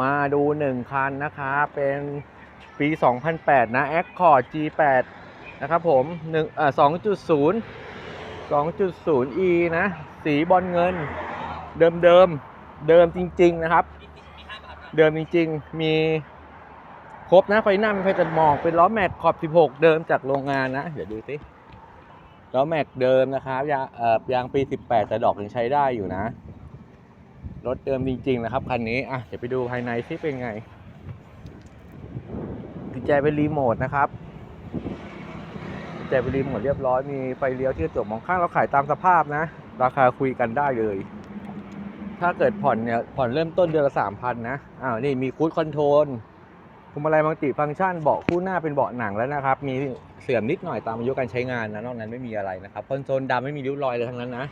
มาดูหนึ่งคันนะคะเป็นปี 2008 นะ Accord G8 นะครับผมหนึ่งอ่า2.0 2.0e นะ สีบอลเงิน เดิมเดิมเดิมจริง ๆ นะครับ เดิมจริง ๆ มีครบนะไฟหน้ามีไฟตัดหมอกเป็นล้อแม็กขอบ 16 เดิมจากโรงงานนะ เดี๋ยวดูสิล้อแม็กเดิมนะครับยางเอ่อยางปี 18 แต่ดอกยังใช้ได้อยู่นะ รถเดิมจริงๆนะครับคันนี้อะเดี๋ยวไปดูภายในที่เป็นไงกุญแจเป็นรีโมทนะครับกุญแจเป็นรีโมทเรียบร้อยมีไฟเลี้ยวที่กระจกมองข้างเราขายตามสภาพนะ ราคาคุยกันได้เลย ถ้าเกิดผ่อนเนี่ยผ่อนเริ่มต้นเดือนละสามพันนะอ้าวนี่มีคูดคอนโทรลคุมอะไรมัลติฟังก์ชันเบาะคู่หน้าเป็นเบาะหนังแล้วนะครับ มีเสื่อมนิดหน่อยตามอายุการใช้งานนะนอกนั้นไม่มีอะไรนะครับคอนโซลดำไม่มีริ้วรอยเลยทั้งนั้นนะ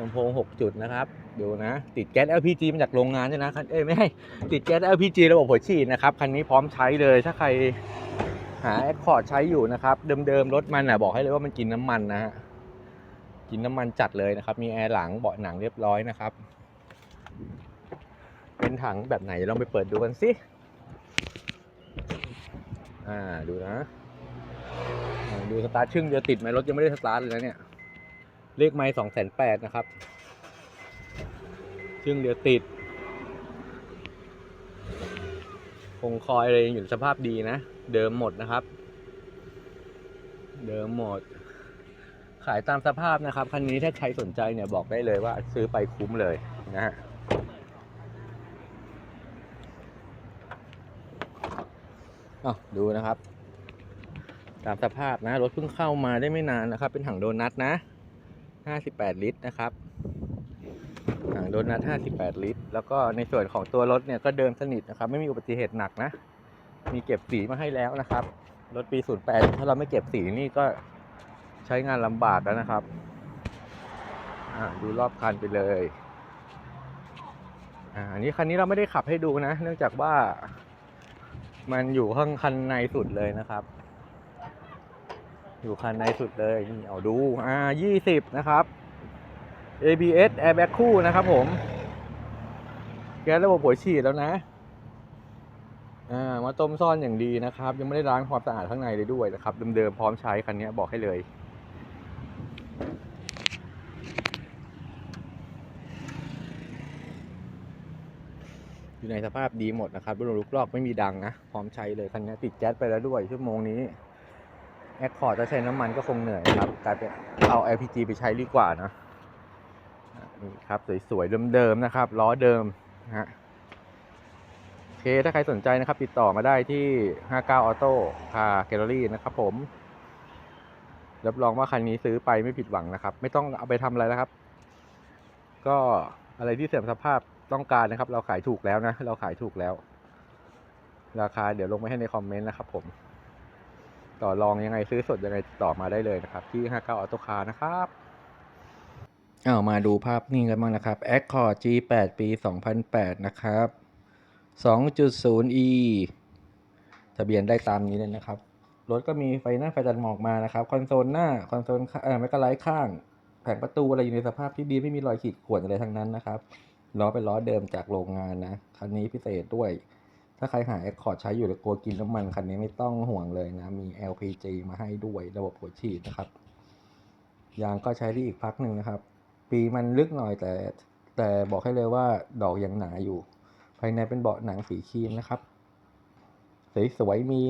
ลำโพง 6 จุดนะครับดูนะ ติดแก๊ส LPG มาจากโรงงานใช่นะคันเอ้ยไม่ใช่ติดแก๊ส LPG ระบบหัวฉีดนะครับ คันนี้พร้อมใช้เลยถ้าใครหา Accord ใช้อยู่นะครับ เดิมๆ รถมันอะบอกให้เลยว่ามันกินน้ำมันนะฮะกินน้ำมันจัดเลยนะครับ มีแอร์หลังเบาะหนังเรียบร้อยนะครับ เป็นถังแบบไหนเดี๋ยวลองไปเปิดดูกันสิอ่าดูนะ ดูสตาร์ทชึ่งเดียวติดไหมรถยังไม่ได้สตาร์ทเลยนะเนี่ย เลขไม้สองแสนแปดนะครับชึ่งเดียวติดคงคอยอะไรยังอยู่สภาพดีนะ เดิมหมดนะครับ เดิมหมด ขายตามสภาพนะครับ คันนี้ถ้าใครสนใจเนี่ยบอกได้เลยว่าซื้อไปคุ้มเลยนะฮะอ้าวดูนะครับ ตามสภาพนะ รถเพิ่งเข้ามาได้ไม่นานนะครับ เป็นถังโดนัทนะ 58 ลิตรนะครับถังโดนัท58 ลิตร แล้วก็ในส่วนของตัวรถเนี่ยก็เดิมสนิทนะครับ ไม่มีอุบัติเหตุหนักนะ มีเก็บสีมาให้แล้วนะครับ รถปี 08 ถ้าเราไม่เก็บสีนี่ก็ใช้งานลำบากแล้วนะครับอ่าดูรอบคันไปเลยอ่าอันนี้คันนี้เราไม่ได้ขับให้ดูนะ เนื่องจากว่ามันอยู่ข้างคันในสุดเลยนะครับ อยู่คันในสุดเลยนี่เอาดูอ่ายี่สิบนะครับ ABS airbag คู่นะครับผม แก๊สระบบหัวฉีดแล้วนะ อ่า มาต้มซ่อนอย่างดีนะครับ ยังไม่ได้ล้างความสะอาดข้างในเลยด้วยนะครับ เดิมๆพร้อมใช้คันนี้บอกให้เลย อยู่ในสภาพดีหมดนะครับรุ่นลูกลอกไม่มีดังนะ พร้อมใช้เลยคันนี้ติดแก๊สไปแล้วด้วยชั่วโมงนี้ แอคคอร์ดถ้าใช้น้ำมันก็คงเหนื่อยครับกลายเป็นเอา LPG ไปใช้ดีกว่านะอะนี่ครับ สวยๆเดิมๆนะครับ ล้อเดิมฮะโอเค ถ้าใครสนใจนะครับ ติดต่อมาได้ที่ 59 Auto Car Gallery นะครับผมรับรองว่าคันนี้ซื้อไปไม่ผิดหวังนะครับ ไม่ต้องเอาไปทำอะไรแล้วครับ ก็อะไรที่เสื่อมสภาพต้องการนะครับ เราขายถูกแล้วนะ เราขายถูกแล้ว ราคาเดี๋ยวลงไว้ให้ในคอมเมนต์นะครับผม ต่อรองยังไงซื้อสดยังไงต่อมาได้เลยนะครับ ที่ 59 Auto Car นะครับเอามาดูภาพนิ่งกันบ้างนะครับ Accord G8 ปี 2008 นะครับ 2.0e ทะเบียนได้ตามนี้เลยนะครับ รถก็มีไฟหน้าไฟตัดหมอกมานะครับ คอนโซลหน้า คอนโซลข้างเอ่อไม่ก็ไลท์ข้าง แผงประตูอะไรอยู่ในสภาพที่ดีไม่มีรอยขีดข่วนอะไรทั้งนั้นนะครับ ล้อเป็นล้อเดิมจากโรงงานนะ คันนี้พิเศษด้วย ถ้าใครหา Accord ใช้อยู่แล้วกลัวกินน้ำมันคันนี้ไม่ต้องห่วงเลยนะ มี LPG มาให้ด้วยระบบหัวฉีดนะครับ ยางก็ใช้ได้อีกพักหนึ่งนะครับ ปีมันลึกหน่อยแต่แต่บอกให้เลยว่าดอกยังหนาอยู่ ภายในเป็นเบาะหนังสีครีมนะครับ สวยๆมี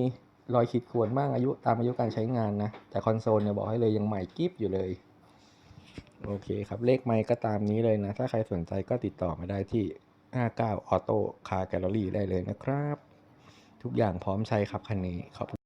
รอยขีดข่วนบ้างอายุตามอายุการใช้งานนะ แต่คอนโซลเนี่ยบอกให้เลยยังใหม่กิ๊บอยู่เลย โอเคครับ เลขไมค์ก็ตามนี้เลยนะ ถ้าใครสนใจก็ติดต่อมาได้ที่ 59 Auto Car Gallery ได้เลยนะครับ ทุกอย่างพร้อมใช้ครับคันนี้ขอบคุณ